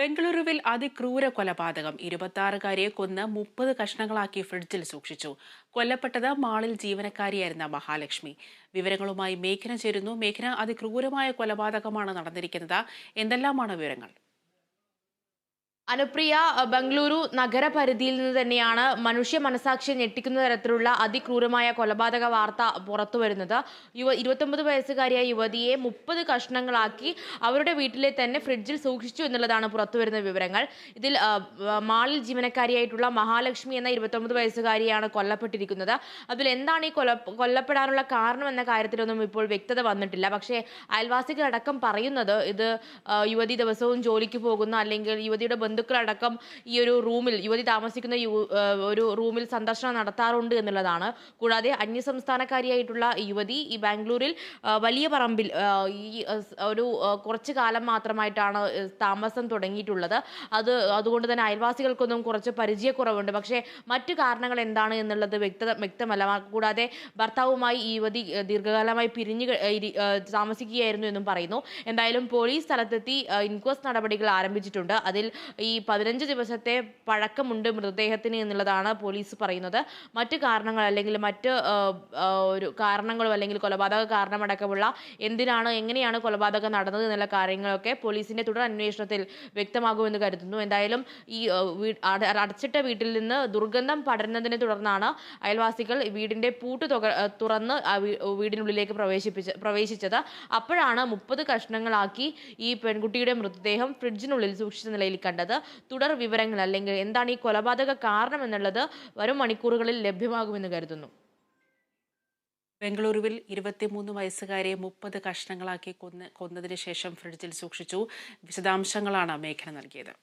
ബംഗളൂരുവിൽ അതിക്രൂര കൊലപാതകം. ഇരുപത്തിയാറുകാരിയെ കൊന്ന് മുപ്പത് കഷ്ണങ്ങളാക്കി ഫ്രിഡ്ജിൽ സൂക്ഷിച്ചു. കൊല്ലപ്പെട്ടത് മാളിൽ ജീവനക്കാരിയായിരുന്ന മഹാലക്ഷ്മി. വിവരങ്ങളുമായി മേഘന ചേരുന്നു. മേഘന അതിക്രൂരമായ കൊലപാതകമാണ് നടന്നിരിക്കുന്നത്. എന്തെല്ലാമാണ് വിവരങ്ങൾ? അനുപ്രിയ ബംഗളൂരു നഗരപരിധിയിൽ നിന്ന് തന്നെയാണ് മനുഷ്യ മനസാക്ഷി ഞെട്ടിക്കുന്ന തരത്തിലുള്ള അതിക്രൂരമായ കൊലപാതക വാർത്ത പുറത്തു വരുന്നത്. യുവ ഇരുപത്തൊമ്പത് വയസ്സുകാരിയായ യുവതിയെ മുപ്പത് കഷ്ണങ്ങളാക്കി അവരുടെ വീട്ടിലെ തന്നെ ഫ്രിഡ്ജിൽ സൂക്ഷിച്ചു എന്നുള്ളതാണ് പുറത്തു വരുന്ന വിവരങ്ങൾ. ഇതിൽ മാളിൽ ജീവനക്കാരിയായിട്ടുള്ള മഹാലക്ഷ്മി എന്ന ഇരുപത്തൊമ്പത് വയസ്സുകാരിയാണ് കൊല്ലപ്പെട്ടിരിക്കുന്നത്. അതിൽ എന്താണ് ഈ കൊല കൊല്ലപ്പെടാനുള്ള കാരണം എന്ന കാര്യത്തിലൊന്നും ഇപ്പോൾ വ്യക്തത വന്നിട്ടില്ല. പക്ഷേ അയൽവാസികളടക്കം പറയുന്നത് ഇത് യുവതി ദിവസവും ജോലിക്ക് പോകുന്ന അല്ലെങ്കിൽ യുവതിയുടെ ബന്ധുക്കളടക്കം ഈ ഒരു റൂമിൽ യുവതി താമസിക്കുന്ന ഒരു റൂമിൽ സന്ദർശനം നടത്താറുണ്ട് എന്നുള്ളതാണ്. കൂടാതെ അന്യസംസ്ഥാനക്കാരിയായിട്ടുള്ള യുവതി ഈ ബാംഗ്ലൂരിൽ വലിയ പറമ്പിൽ ഈ ഒരു കുറച്ച് കാലം മാത്രമായിട്ടാണ് താമസം തുടങ്ങിയിട്ടുള്ളത്. അത് അതുകൊണ്ട് തന്നെ അയൽവാസികൾക്കൊന്നും കുറച്ച് പരിചയക്കുറവുണ്ട്. പക്ഷേ മറ്റു കാരണങ്ങൾ എന്താണ് എന്നുള്ളത് വ്യക്ത വ്യക്തമല്ല. കൂടാതെ ഭർത്താവുമായി ഈ യുവതി ദീർഘകാലമായി പിരിഞ്ഞു താമസിക്കുകയായിരുന്നു എന്നും പറയുന്നു. എന്തായാലും പോലീസ് സ്ഥലത്തെത്തി ഇൻക്വസ്റ്റ് നടപടികൾ ആരംഭിച്ചിട്ടുണ്ട്. അതിൽ ഈ പതിനഞ്ച് ദിവസത്തെ പഴക്കമുണ്ട് മൃതദേഹത്തിന് എന്നുള്ളതാണ് പോലീസ് പറയുന്നത്. മറ്റ് കാരണങ്ങൾ അല്ലെങ്കിൽ മറ്റ് ഒരു കാരണങ്ങളും അല്ലെങ്കിൽ കൊലപാതക കാരണമടക്കമുള്ള എന്തിനാണ് എങ്ങനെയാണ് കൊലപാതകം നടന്നത് എന്നുള്ള കാര്യങ്ങളൊക്കെ പോലീസിന്റെ തുടർ അന്വേഷണത്തിൽ വ്യക്തമാകുമെന്ന് കരുതുന്നു. എന്തായാലും ഈ അടച്ചിട്ട വീട്ടിൽ നിന്ന് ദുർഗന്ധം പടരുന്നതിനെ തുടർന്നാണ് അയൽവാസികൾ വീടിന്റെ പൂട്ട് തുറന്ന് വീടിനുള്ളിലേക്ക് പ്രവേശിപ്പിച്ച പ്രവേശിച്ചത്. അപ്പോഴാണ് മുപ്പത് കഷ്ണങ്ങളാക്കി ഈ പെൺകുട്ടിയുടെ മൃതദേഹം ഫ്രിഡ്ജിനുള്ളിൽ സൂക്ഷിച്ച നിലയിൽ കണ്ടത്. തുടർ വിവരങ്ങൾ അല്ലെങ്കിൽ എന്താണ് ഈ കൊലപാതക കാരണം എന്നുള്ളത് വരും മണിക്കൂറുകളിൽ ലഭ്യമാകുമെന്ന് കരുതുന്നു. ബംഗളൂരുവിൽ ഇരുപത്തിമൂന്ന് വയസ്സുകാരെ മുപ്പത് കഷ്ണങ്ങളാക്കി കൊന്ന് കൊന്നതിന് ശേഷം ഫ്രിഡ്ജിൽ സൂക്ഷിച്ചു. വിശദാംശങ്ങളാണ് മേഘന നൽകിയത്.